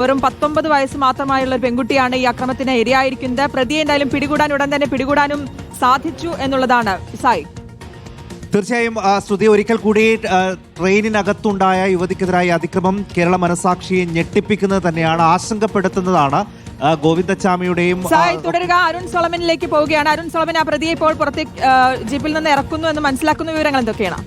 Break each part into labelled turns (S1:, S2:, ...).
S1: വെറും പത്തൊമ്പത് വയസ്സ് മാത്രമായുള്ള ഒരു പെൺകുട്ടിയാണ് ഈ അക്രമത്തിന് ഇരയായിരിക്കുന്നത്. പ്രതിയെ എന്തായാലും പിടികൂടാൻ ഉടൻ തന്നെ പിടികൂടാനും സാധിച്ചു എന്നുള്ളതാണ്. സായി.
S2: തീർച്ചയായും ശ്രുതി ഒരിക്കൽ കൂടി ട്രെയിനിനകത്തുണ്ടായ യുവതിക്കെതിരായ അതിക്രമം കേരള മനസാക്ഷിയെ ഞെട്ടിപ്പിക്കുന്നത് തന്നെയാണ് ആശങ്കപ്പെടുത്തുന്നതാണ് ഗോവിന്ദച്ചാമിയുടെയും
S1: തുടരുക. അരുൺ സോളമനിലേക്ക് പോവുകയാണ്. അരുൺ സോളമൻ ആ പ്രതിയെ ഇപ്പോൾ പുറത്തേക്ക് ജീപ്പിൽ നിന്ന് ഇറക്കുന്നു എന്ന് മനസ്സിലാക്കുന്ന വിവരങ്ങൾ എന്തൊക്കെയാണ്?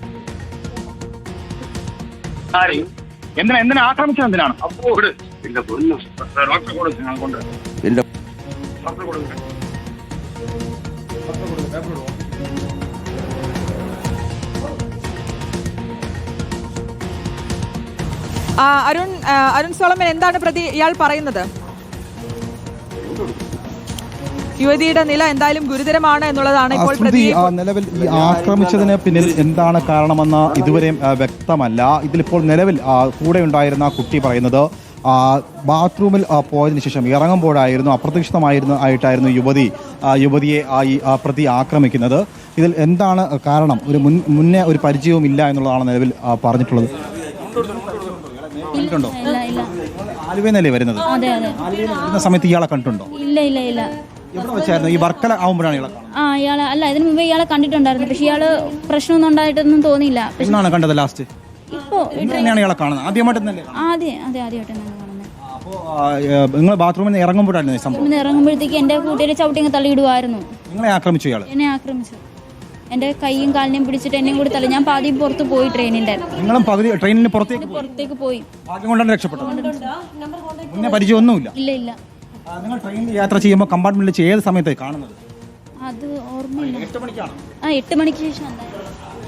S3: എന്തിനാ എന്തിനാ ആക്രമിച്ചത് എന്തിനാണ്? അപ്പോ വിട്. ഇല്ല, പൊന്നു. ഡോക്ടറെ കൊടുക്ക്, ഞാൻ കൊണ്ടുവരാം. ഡോക്ടറെ കൊടുക്ക്.
S1: ആ, അരുൺ ആ, അരുൺ സോളമൻ എന്താണ് പ്രതി ഇയാൾ പറയുന്നത് യുവതിയുടെ നില എന്തായാലും ഗുരുതരമാണ് എന്നുള്ളതാണ് ഇപ്പോൾ പ്രതി
S4: ആ, നിലവിൽ ഈ ആക്രമിച്ചതിന് പിന്നിൽ എന്താണ് കാരണമെന്ന് ഇതുവരെ വ്യക്തമല്ല ഇതിലിപ്പോൾ നിലവിൽ കൂടെ ഉണ്ടായിരുന്ന കുട്ടി പറയുന്നത് ബാത്റൂമിൽ പോയതിനു ശേഷം ഇറങ്ങുമ്പോഴായിരുന്നു അപ്രതീക്ഷിതമായിരുന്നു ആയിട്ടായിരുന്നു യുവതി യുവതിയെ ആയി ഈ പ്രതി ആക്രമിക്കുന്നത്. ഇതിൽ എന്താണ് കാരണം? ഒരു മുൻ മുന്നേ ഒരു പരിചയവും ഇല്ല എന്നുള്ളതാണ് നിലവിൽ പറഞ്ഞിട്ടുള്ളത്. കണ്ടിട്ടുണ്ടോ? ആലുവന്നല്ലേ വരുന്നത്? വരുന്ന സമയത്ത് ഇയാളെ കണ്ടിട്ടുണ്ടോ?
S5: ഇല്ല ഇല്ല ഇല്ല.
S4: വെച്ചായിരുന്നു? ഈ വർക്കല ആവുമ്പോഴാണ് ഇയാളെ
S5: ആ ഇയാളെ അല്ല ഇതിനു മുമ്പ് ഇയാളെ കണ്ടിട്ടുണ്ടായിരുന്നു. പക്ഷെ ഇയാൾ പ്രശ്നമൊന്നും ഉണ്ടായിട്ടൊന്നും തോന്നിയില്ല
S4: കണ്ടത് ലാസ്റ്റ്?
S5: ഇപ്പോ
S4: ഇയാളെ കാണുന്നത്. ആദ്യമായിട്ട്
S5: ആദ്യം അതെ ആദ്യമായിട്ട്
S4: നിങ്ങൾ ബാത്റൂമിൽ നിന്ന് ഇറങ്ങുമ്പോഴായിരുന്നു ഈ സംഭവം?
S5: ഇറങ്ങുമ്പോഴത്തേക്ക് എന്റെ കൂട്ടുകാരെ ചവിട്ടിങ്ങ് തള്ളിയിടുമായിരുന്നു
S4: നിങ്ങളെ ആക്രമിച്ചു ഇയാൾ
S5: എന്നെ ആക്രമിച്ചു. എന്റെ കൈയും കാലിനെയും പിടിച്ചിട്ട് എന്നെയും കൂടി തള്ളി. ഞാൻ പാതി പുറത്ത് പോയി ട്രെയിനിന്റെ
S4: നിങ്ങളും പകുതി ട്രെയിനിന് പുറത്തേക്ക് പോയി.
S5: പുറത്തേക്ക് പോയി.
S4: ഭാഗ്യം കൊണ്ടാണ് രക്ഷപ്പെട്ടത്. മുന്നേ പരിചയമൊന്നുമില്ല.
S5: ഇല്ല ഇല്ല.
S4: ആ, നിങ്ങൾ ട്രെയിനിൽ യാത്ര ചെയ്യുമ്പോൾ കമ്പാർട്ട്മെന്റിൽ വെച്ച് ഏത് സമയത്താണ് കാണുന്നത്?
S5: അത് ഓർമ്മയില്ല.
S4: എട്ട് മണിക്കാണ്.
S5: ആ എട്ട് മണിക്ക് ശേഷം എന്തായാലും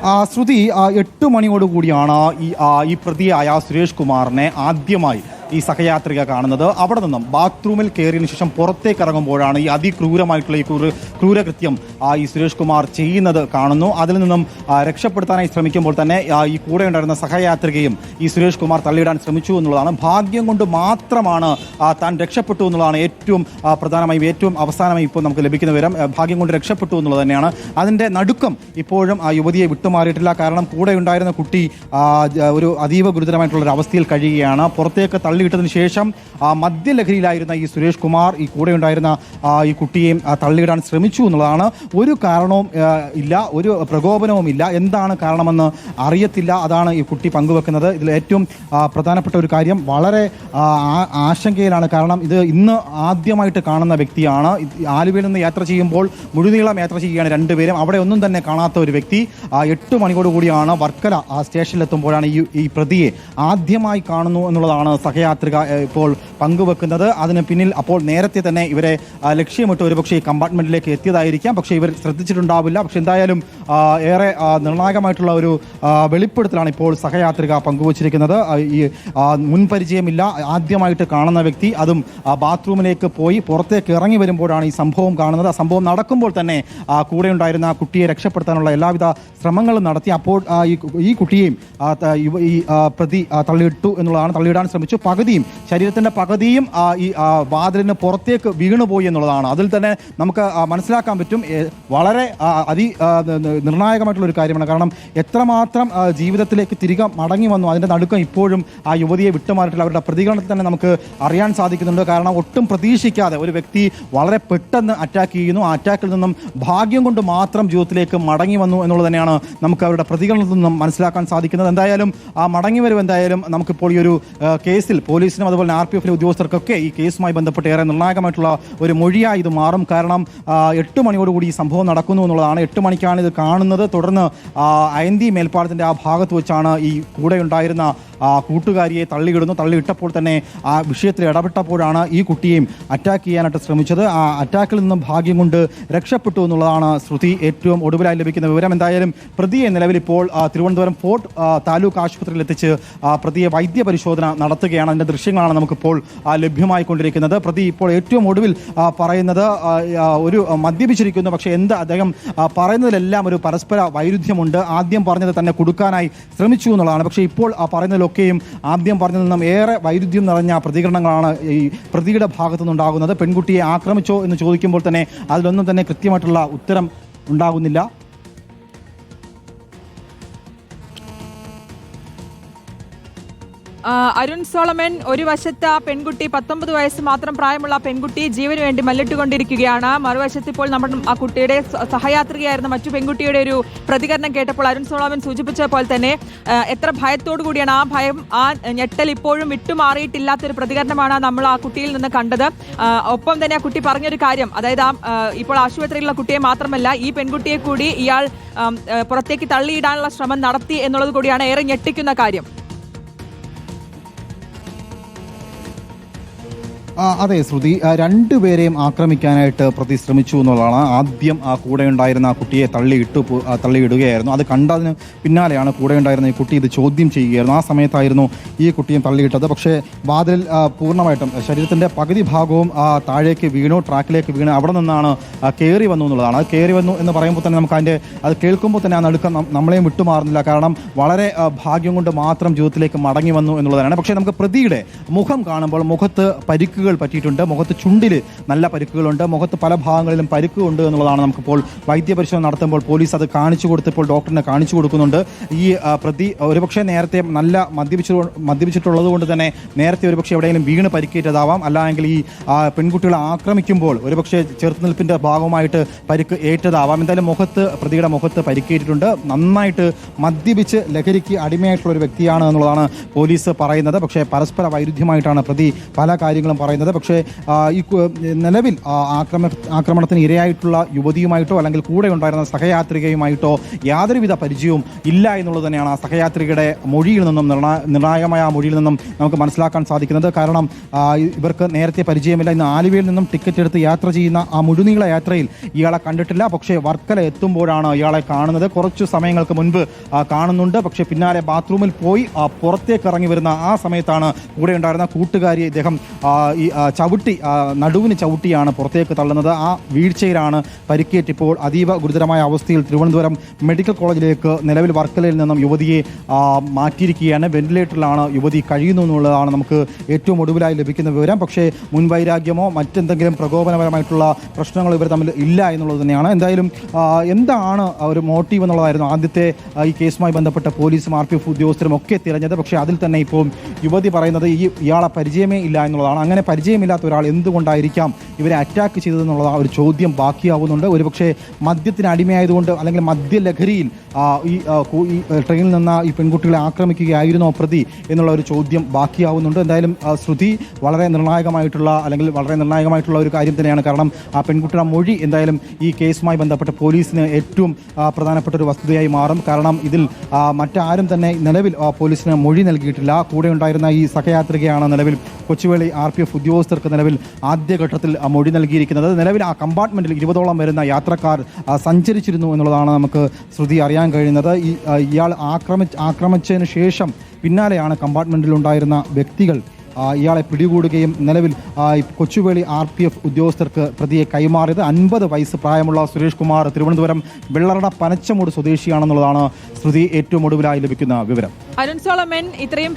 S4: ആ ശ്രുതി ആ, എട്ട് മണിയോട് കൂടിയാണ് ഈ ആ, ഈ പ്രതിയായ സുരേഷ് കുമാറിനെ ആദ്യമായി ഈ സഹയാത്രിക കാണുന്നത്. അവിടെ നിന്നും ബാത്റൂമിൽ കയറിയതിനു ശേഷം പുറത്തേക്ക് ഇറങ്ങുമ്പോഴാണ് ഈ അതിക്രൂരമായിട്ടുള്ള ഈ ക്രൂര ക്രൂരകൃത്യം ഈ സുരേഷ് കുമാർ ചെയ്യുന്നത് കാണുന്നു. അതിൽ നിന്നും രക്ഷപ്പെടുത്താനായി ശ്രമിക്കുമ്പോൾ തന്നെ ഈ കൂടെ ഉണ്ടായിരുന്ന സഹയാത്രികയും ഈ സുരേഷ് കുമാർ തള്ളിയിടാൻ ശ്രമിച്ചു എന്നുള്ളതാണ്. ഭാഗ്യം കൊണ്ട് മാത്രമാണ് താൻ രക്ഷപ്പെട്ടു എന്നുള്ളതാണ് ഏറ്റവും പ്രധാനമായും ഏറ്റവും അവസാനമായി ഇപ്പോൾ നമുക്ക് ലഭിക്കുന്ന വിവരം. ഭാഗ്യം കൊണ്ട് രക്ഷപ്പെട്ടു എന്നുള്ളത് തന്നെയാണ്. അതിന്റെ നടുക്കം ഇപ്പോഴും ആ യുവതിയെ വിട്ടുമാറിയിട്ടില്ല. കാരണം കൂടെ ഉണ്ടായിരുന്ന കുട്ടി ഒരു അതീവ ഗുരുതരമായിട്ടുള്ള ഒരു അവസ്ഥയിൽ കഴിയുകയാണ്. പുറത്തേക്ക് തള്ളിയിട്ടതിന് ശേഷം മദ്യലഹരിയിലായിരുന്ന ഈ സുരേഷ് കുമാർ ഈ കൂടെ ഉണ്ടായിരുന്ന ഈ കുട്ടിയെയും തള്ളിയിടാൻ ശ്രമിച്ചു എന്നുള്ളതാണ് ഒരു കാരണവും ഇല്ല ഒരു പ്രകോപനവും ഇല്ല. എന്താണ് കാരണമെന്ന് അറിയത്തില്ല. അതാണ് ഈ കുട്ടി പങ്കുവെക്കുന്നത്. ഇതിൽ ഏറ്റവും പ്രധാനപ്പെട്ട ഒരു കാര്യം വളരെ ആശങ്കയിലാണ്. കാരണം ഇത് ഇന്ന് ആദ്യമായിട്ട് കാണുന്ന വ്യക്തിയാണ്. ആലുവയിൽ നിന്ന് യാത്ര ചെയ്യുമ്പോൾ മുഴുനീളം യാത്ര ചെയ്യുകയാണ് രണ്ടുപേരും. അവിടെ ഒന്നും തന്നെ കാണാത്ത ഒരു വ്യക്തി. എട്ട് മണിയോടുകൂടിയാണ് വർക്കല ആ സ്റ്റേഷനിലെത്തുമ്പോഴാണ് ഈ ഈ പ്രതിയെ ആദ്യമായി കാണുന്നു എന്നുള്ളതാണ് സഹയാത്രിക ഇപ്പോൾ പങ്കുവെക്കുന്നത്. അതിന് പിന്നിൽ അപ്പോൾ നേരത്തെ തന്നെ ഇവരെ ലക്ഷ്യമിട്ട് ഒരുപക്ഷെ ഈ കമ്പാർട്ട്മെന്റിലേക്ക് എത്തിയതായിരിക്കാം. പക്ഷേ ഇവർ ശ്രദ്ധിച്ചിട്ടുണ്ടാവില്ല. പക്ഷെ എന്തായാലും ഏറെ നിർണായകമായിട്ടുള്ള ഒരു വെളിപ്പെടുത്തലാണ് ഇപ്പോൾ സഹയാത്രിക പങ്കുവച്ചിരിക്കുന്നത്. ഈ മുൻപരിചയമില്ല. ആദ്യമായിട്ട് കാണുന്ന വ്യക്തി അതും ബാത്റൂമിലേക്ക് പോയി പുറത്തേക്ക് ഇറങ്ങി വരുമ്പോഴാണ് ഈ സംഭവം കാണുന്നത്. ആ സംഭവം നടക്കുമ്പോൾ തന്നെ കൂടെ ഉണ്ടായിരുന്ന കുട്ടിയെ രക്ഷപ്പെടുത്താനുള്ള എല്ലാവിധ ശ്രമങ്ങളും നടത്തി അപ്പോൾ ഈ കുട്ടിയെയും ഈ പ്രതി തള്ളിയിട്ടു എന്നുള്ളതാണ്. തള്ളിയിടാൻ ശ്രമിച്ചു. പകുതിയും ശരീരത്തിന്റെ പകുതിയും ഈ വാതിലിന് പുറത്തേക്ക് വീണുപോയി എന്നുള്ളതാണ്. അതിൽ തന്നെ നമുക്ക് മനസ്സിലാക്കാൻ പറ്റും വളരെ അതി നിർണായകമായിട്ടുള്ള ഒരു കാര്യമാണ്. കാരണം എത്രമാത്രം ജീവിതത്തിലേക്ക് തിരികെ മടങ്ങി വന്നു അതിന്റെ നടുക്കം ഇപ്പോഴും ആ യുവതിയെ വിട്ടുമാറിയിട്ടില്ല. അവരുടെ പ്രതികരണത്തിൽ തന്നെ നമുക്ക് അറിയാൻ സാധിക്കുന്നുണ്ട്. കാരണം ഒട്ടും പ്രതീക്ഷിക്കാതെ ഒരു വ്യക്തി വളരെ പെട്ടെന്ന് അറ്റാക്ക് ചെയ്യുന്നു. ആ അറ്റാക്കിൽ നിന്നും ഭാഗ്യം കൊണ്ട് മാത്രം ജീവിതത്തിലേക്ക് മടങ്ങി വന്നു എന്നുള്ളത് തന്നെയാണ് നമുക്ക് അവരുടെ പ്രതികരണത്തിൽ നിന്നും മനസ്സിലാക്കാൻ സാധിക്കുന്നത്. എന്തായാലും ആ മടങ്ങി വരും എന്തായാലും നമുക്കിപ്പോൾ ഈ ഒരു കേസിൽ പോലീസിനും അതുപോലെ ആർ പി എഫിലെ ഉദ്യോഗസ്ഥർക്കൊക്കെ ഈ കേസുമായി ബന്ധപ്പെട്ട് ഏറെ നിർണായകമായിട്ടുള്ള ഒരു മൊഴിയായി ഇത് മാറും. കാരണം എട്ട് മണിയോടുകൂടി ഈ സംഭവം നടക്കുന്നു എന്നുള്ളതാണ്. എട്ട് മണിക്കാണ് ഇത് കാണുന്നത്. തുടർന്ന് അയന്തി മേൽപ്പാലത്തിന്റെ ആ ഭാഗത്ത് വെച്ചാണ് ഈ കൂടെ ഉണ്ടായിരുന്ന ആ, കൂട്ടുകാരിയെ തള്ളിയിടുന്നു. തള്ളിയിട്ടപ്പോൾ തന്നെ ആ വിഷയത്തിൽ ഇടപെട്ടപ്പോഴാണ് ഈ കുട്ടിയെയും അറ്റാക്ക് ചെയ്യാനായിട്ട് ശ്രമിച്ചത്. ആ അറ്റാക്കിൽ നിന്നും ഭാഗ്യം കൊണ്ട് രക്ഷപ്പെട്ടു എന്നുള്ളതാണ് ശ്രുതി. ഏറ്റവും ഒടുവിലായി ലഭിക്കുന്ന വിവരം. എന്തായാലും പ്രതിയെ നിലവിൽ ഇപ്പോൾ തിരുവനന്തപുരം ഫോർട്ട് താലൂക്ക് ആശുപത്രിയിൽ എത്തിച്ച് ആ, പ്രതിയെ വൈദ്യ പരിശോധന നടത്തുകയാണ്. അതിന്റെ ദൃശ്യങ്ങളാണ് നമുക്കിപ്പോൾ ആ, ലഭ്യമായിക്കൊണ്ടിരിക്കുന്നത്. പ്രതി ഇപ്പോൾ ഏറ്റവും ഒടുവിൽ ആ, പറയുന്നത് ആ, ആ, ഒരു മദ്യപിച്ചിരിക്കുന്നു. പക്ഷേ എന്ത് അദ്ദേഹം ആ, പറയുന്നതിലെല്ലാം ഒരു പരസ്പര വൈരുദ്ധ്യമുണ്ട്. ആദ്യം പറഞ്ഞത് തന്നെ കൊടുക്കാനായി ശ്രമിച്ചു എന്നുള്ളതാണ്. പക്ഷേ ഇപ്പോൾ ആ പറയുന്നതിലൊക്കെയും ആദ്യം പറഞ്ഞതിൽ നിന്നും ഏറെ വൈരുദ്ധ്യം നിറഞ്ഞ പ്രതികരണങ്ങളാണ് ഈ പ്രതിയുടെ ഭാഗത്തു നിന്നുണ്ടാകുന്നത്. പെൺകുട്ടിയെ ആക്രമിച്ചോ എന്ന് ചോദിക്കുമ്പോൾ തന്നെ അതിലൊന്നും തന്നെ കൃത്യമായിട്ടുള്ള ഉത്തരം ഉണ്ടാകുന്നില്ല.
S1: അരുൺ സോളമൻ ഒരു വശത്ത് ആ പെൺകുട്ടി പത്തൊമ്പത് വയസ്സ് മാത്രം പ്രായമുള്ള പെൺകുട്ടി ജീവന് വേണ്ടി മല്ലിട്ടുകൊണ്ടിരിക്കുകയാണ്. മറുവശത്ത് ഇപ്പോൾ നമ്മൾ ആ കുട്ടിയുടെ സഹയാത്രികയായിരുന്ന മറ്റു പെൺകുട്ടിയുടെ ഒരു പ്രതികരണം കേട്ടപ്പോൾ അരുൺ സോളമൻ സൂചിപ്പിച്ച പോലെ തന്നെ എത്ര ഭയത്തോടു കൂടിയാണ് ആ ഭയം ആ ഞെട്ടൽ ഇപ്പോഴും വിട്ടുമാറിയിട്ടില്ലാത്തൊരു പ്രതികരണമാണ് നമ്മൾ ആ കുട്ടിയിൽ നിന്ന് കണ്ടത്. ഒപ്പം തന്നെ ആ കുട്ടി പറഞ്ഞൊരു കാര്യം അതായത് ആ ഇപ്പോൾ ആശുപത്രിയിലുള്ള കുട്ടിയെ മാത്രമല്ല ഈ പെൺകുട്ടിയെ കൂടി ഇയാൾ പുറത്തേക്ക് തള്ളിയിടാനുള്ള ശ്രമം നടത്തി എന്നുള്ളത് കൂടിയാണ് ഏറെ ഞെട്ടിക്കുന്ന കാര്യം.
S4: അതെ ശ്രുതി. രണ്ടുപേരെയും ആക്രമിക്കാനായിട്ട് പ്രതി ശ്രമിച്ചു എന്നുള്ളതാണ് ആദ്യം ആ കൂടെ ഉണ്ടായിരുന്ന ആ കുട്ടിയെ തള്ളിയിട്ടു തള്ളിയിടുകയായിരുന്നു. അത് കണ്ടതിന് പിന്നാലെയാണ് കൂടെ ഉണ്ടായിരുന്ന ഈ കുട്ടി ഇത് ചോദ്യം ചെയ്യുകയായിരുന്നു. ആ സമയത്തായിരുന്നു ഈ കുട്ടിയും തള്ളിയിട്ടത്. പക്ഷേ വാതിൽ പൂർണമായിട്ടും ശരീരത്തിന്റെ പകുതി ഭാഗവും ആ, താഴേക്ക് വീണു ട്രാക്കിലേക്ക് വീണു അവിടെ നിന്നാണ് കയറി വന്നു എന്നുള്ളതാണ്. അത് കയറി വന്നു എന്ന് പറയുമ്പോൾ തന്നെ നമുക്ക് അതിന്റെ അത് കേൾക്കുമ്പോൾ തന്നെ ആ നടുക്കം നമ്മളെയും വിട്ടുമാറുന്നില്ല. കാരണം വളരെ ഭാഗ്യം കൊണ്ട് മാത്രം ജീവിതത്തിലേക്ക് മടങ്ങി വന്നു എന്നുള്ളതാണ്. പക്ഷേ നമുക്ക് പ്രതിയുടെ മുഖം കാണുമ്പോൾ മുഖത്ത് പരിക്കുകൾ പറ്റിയിട്ടുണ്ട്. മുഖത്ത് ചുണ്ടിൽ നല്ല പരിക്കുകളുണ്ട്. മുഖത്ത് പല ഭാഗങ്ങളിലും പരിക്കുണ്ട് എന്നുള്ളതാണ് നമുക്കിപ്പോൾ വൈദ്യപരിശോധന നടത്തുമ്പോൾ പോലീസ് അത് കാണിച്ചു കൊടുത്തപ്പോൾ ഡോക്ടറിനെ കാണിച്ചു കൊടുക്കുന്നുണ്ട്. ഈ പ്രതി ഒരുപക്ഷെ നേരത്തെ നല്ല മദ്യപിച്ചു മദ്യപിച്ചിട്ടുള്ളത് കൊണ്ട് തന്നെ നേരത്തെ ഒരുപക്ഷെ എവിടെയെങ്കിലും വീണ് പരിക്കേറ്റതാവാം. അല്ലെങ്കിൽ ഈ പെൺകുട്ടികളെ ആക്രമിക്കുമ്പോൾ ഒരുപക്ഷെ ചെറുത്തുനിൽപ്പിന്റെ ഭാഗമായിട്ട് പരിക്ക് ഏറ്റതാവാം. എന്തായാലും മുഖത്ത് പ്രതിയുടെ മുഖത്ത് പരിക്കേറ്റിട്ടുണ്ട്. നന്നായിട്ട് മദ്യപിച്ച് ലഹരിക്ക് അടിമയായിട്ടുള്ള ഒരു വ്യക്തിയാണ് എന്നുള്ളതാണ് പോലീസ് പറയുന്നത്. പക്ഷേ പരസ്പര വൈരുദ്ധ്യമായിട്ടാണ് പ്രതി പല കാര്യങ്ങളും പറയുന്നത്. പക്ഷേ ആ, ഈ നിലവിൽ ആക്രമ ആക്രമണത്തിന് ഇരയായിട്ടുള്ള യുവതിയുമായിട്ടോ അല്ലെങ്കിൽ കൂടെ ഉണ്ടായിരുന്ന സഹയാത്രികയുമായിട്ടോ യാതൊരുവിധ പരിചയവും ഇല്ല എന്നുള്ളത് തന്നെയാണ് ആ സഹയാത്രികയുടെ മൊഴിയിൽ നിന്നും നിർണാ- നിർണായകമായ ആ മൊഴിയിൽ നിന്നും നമുക്ക് മനസ്സിലാക്കാൻ സാധിക്കുന്നത്. കാരണം ഇവർക്ക് നേരത്തെ പരിചയമില്ല. ഇന്ന് ആലുവയിൽ നിന്നും ടിക്കറ്റ് എടുത്ത് യാത്ര ചെയ്യുന്ന ആ മുഴുനീള യാത്രയിൽ ഇയാളെ കണ്ടിട്ടില്ല. പക്ഷേ വർക്കല എത്തുമ്പോഴാണ് ഇയാളെ കാണുന്നത്. കുറച്ചു സമയങ്ങൾക്ക് മുൻപ് കാണുന്നുണ്ട്. പക്ഷേ പിന്നാലെ ബാത്റൂമിൽ പോയി പുറത്തേക്ക് ഇറങ്ങി വരുന്ന ആ സമയത്താണ് കൂടെ ഉണ്ടായിരുന്ന കൂട്ടുകാരിയെ ഇദ്ദേഹം ചവിട്ടി നടുവിന് ചവിട്ടിയാണ് പുറത്തേക്ക് തള്ളുന്നത്. ആ വീഴ്ചയിലാണ് പരിക്കേറ്റിപ്പോൾ അതീവ ഗുരുതരമായ അവസ്ഥയിൽ തിരുവനന്തപുരം മെഡിക്കൽ കോളേജിലേക്ക് നിലവിൽ വർക്കലയിൽ നിന്നും യുവതിയെ മാറ്റിയിരിക്കുകയാണ്. വെന്റിലേറ്ററിലാണ് യുവതി കഴിയുന്നു എന്നുള്ളതാണ് നമുക്ക് ഏറ്റവും ഒടുവിലായി ലഭിക്കുന്ന വിവരം. പക്ഷേ മുൻവൈരാഗ്യമോ മറ്റെന്തെങ്കിലും പ്രകോപനപരമായിട്ടുള്ള പ്രശ്നങ്ങൾ ഇവർ തമ്മിൽ ഇല്ല എന്നുള്ളത് തന്നെയാണ്. എന്തായാലും എന്താണ് ഒരു മോട്ടീവ് എന്നുള്ളതായിരുന്നു ആദ്യത്തെ ഈ കേസുമായി ബന്ധപ്പെട്ട പോലീസും ആർ പി എഫ് ഉദ്യോഗസ്ഥരും ഒക്കെ തിരഞ്ഞത്. പക്ഷേ അതിൽ തന്നെ ഇപ്പോൾ യുവതി പറയുന്നത് ഈ ഇയാളെ പരിചയമേ ഇല്ല എന്നുള്ളതാണ്. അങ്ങനെ പരിചയമില്ലാത്ത ഒരാൾ എന്തുകൊണ്ടായിരിക്കാം ഇവരെ അറ്റാക്ക് ചെയ്തതെന്നുള്ള ആ ഒരു ചോദ്യം ബാക്കിയാവുന്നുണ്ട്. ഒരുപക്ഷെ മദ്യത്തിന് അടിമയായതുകൊണ്ട് അല്ലെങ്കിൽ മദ്യലഹരിയിൽ ഈ ട്രെയിനിൽ നിന്ന് ഈ പെൺകുട്ടികളെ ആക്രമിക്കുകയായിരുന്നോ പ്രതി എന്നുള്ള ഒരു ചോദ്യം ബാക്കിയാവുന്നുണ്ട്. എന്തായാലും ശ്രുതി വളരെ നിർണായകമായിട്ടുള്ള അല്ലെങ്കിൽ വളരെ നിർണായകമായിട്ടുള്ള ഒരു കാര്യം തന്നെയാണ്. കാരണം ആ പെൺകുട്ടിയുടെ മൊഴി എന്തായാലും ഈ കേസുമായി ബന്ധപ്പെട്ട് പോലീസിന് ഏറ്റവും പ്രധാനപ്പെട്ട ഒരു വസ്തുതയായി മാറും. കാരണം ഇതിൽ മറ്റാരും തന്നെ നിലവിൽ പോലീസിന് മൊഴി നൽകിയിട്ടില്ല. കൂടെ ഉണ്ടായിരുന്ന ഈ സഹയാത്രികയാണ് നിലവിൽ കൊച്ചുവേളി ആർ പി എഫ് ഉദ്യോഗസ്ഥർക്ക് നിലവിൽ ആദ്യഘട്ടത്തിൽ മൊഴി നൽകിയിരിക്കുന്നത്. നിലവിൽ ആ കമ്പാർട്ട്മെന്റിൽ ഇരുപതോളം വരുന്ന യാത്രക്കാർ സഞ്ചരിച്ചിരുന്നു എന്നുള്ളതാണ് നമുക്ക് ശ്രുതി അറിയാൻ കഴിയുന്നത്. ഇയാൾ ആക്രമി ആക്രമിച്ചതിന് ശേഷം പിന്നാലെയാണ് കമ്പാർട്ട്മെന്റിലുണ്ടായിരുന്ന വ്യക്തികൾ ഇയാളെ പിടികൂടുകയും നിലവിൽ കൊച്ചുവേളി ആർ പി എഫ് ഉദ്യോഗസ്ഥർക്ക് പ്രതിയെ കൈമാറിയത്. അൻപത് വയസ്സ് പ്രായമുള്ള സുരേഷ് കുമാർ തിരുവനന്തപുരം വെള്ളറട പനച്ചമൂട് സ്വദേശിയാണെന്നുള്ളതാണ് ശ്രുതി ഏറ്റവും ഒടുവിലായി ലഭിക്കുന്ന വിവരം.
S1: അരുൺ സോളമൻ ഇത്രയും